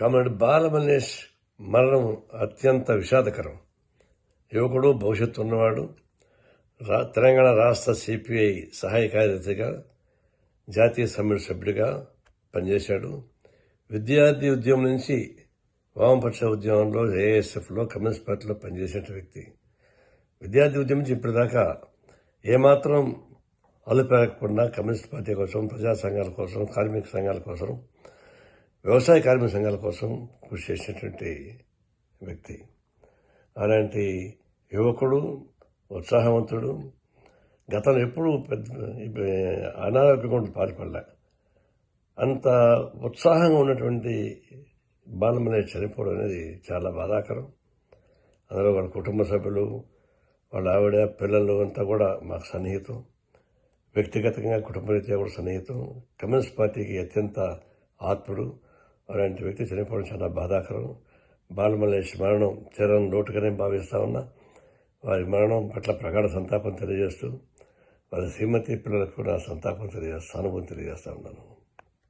Comrade Balamallesh మరణం అత్యంత విషాదకరం. యువకుడు భవిష్యత్తు ఉన్నవాడు రా తెలంగాణ రాష్ట్ర సిపిఐ సహాయ కార్యదర్శిగా జాతీయ సమ్మెళన సభ్యుడిగా పనిచేశాడు. విద్యార్థి ఉద్యమం నుంచి వామపక్ష ఉద్యమంలో ఏఎస్ఎఫ్లో కమ్యూనిస్ట్ పార్టీలో పనిచేసిన వ్యక్తి. విద్యార్థి ఉద్యమం నుంచి ఇప్పటిదాకా ఏమాత్రం అలుపెరగకుండా కమ్యూనిస్ట్ పార్టీ కోసం ప్రజా సంఘాల కోసం కార్మిక సంఘాల కోసం వ్యవసాయ కార్మిక సంఘాల కోసం కృషి చేసినటువంటి వ్యక్తి. అలాంటి యువకుడు ఉత్సాహవంతుడు గతంలో ఎప్పుడూ పెద్ద అనారోగ్యంగా పాల్పడలే. అంత ఉత్సాహంగా ఉన్నటువంటి బాలమనే చనిపోవడం అనేది చాలా బాధాకరం. అందులో వాళ్ళ కుటుంబ సభ్యులు వాళ్ళ ఆవిడ పిల్లలు అంతా కూడా మాకు సన్నిహితం. వ్యక్తిగతంగా కుటుంబరీత్యా కూడా సన్నిహితం. కమ్యూనిస్ట్ పార్టీకి అత్యంత ఆత్ముడు. అలాంటి వ్యక్తి చనిపోవడం చాలా బాధాకరం. బాలమల్లేష్ మరణం తీరం లోటుగానే భావిస్తా ఉన్నా. వారి మరణం పట్ల ప్రగాఢ సంతాపం తెలియజేస్తూ వారి శ్రీమతి పిల్లలకు కూడా సంతాపం తెలియజేస్తా అనుభవం తెలియజేస్తా ఉన్నాను.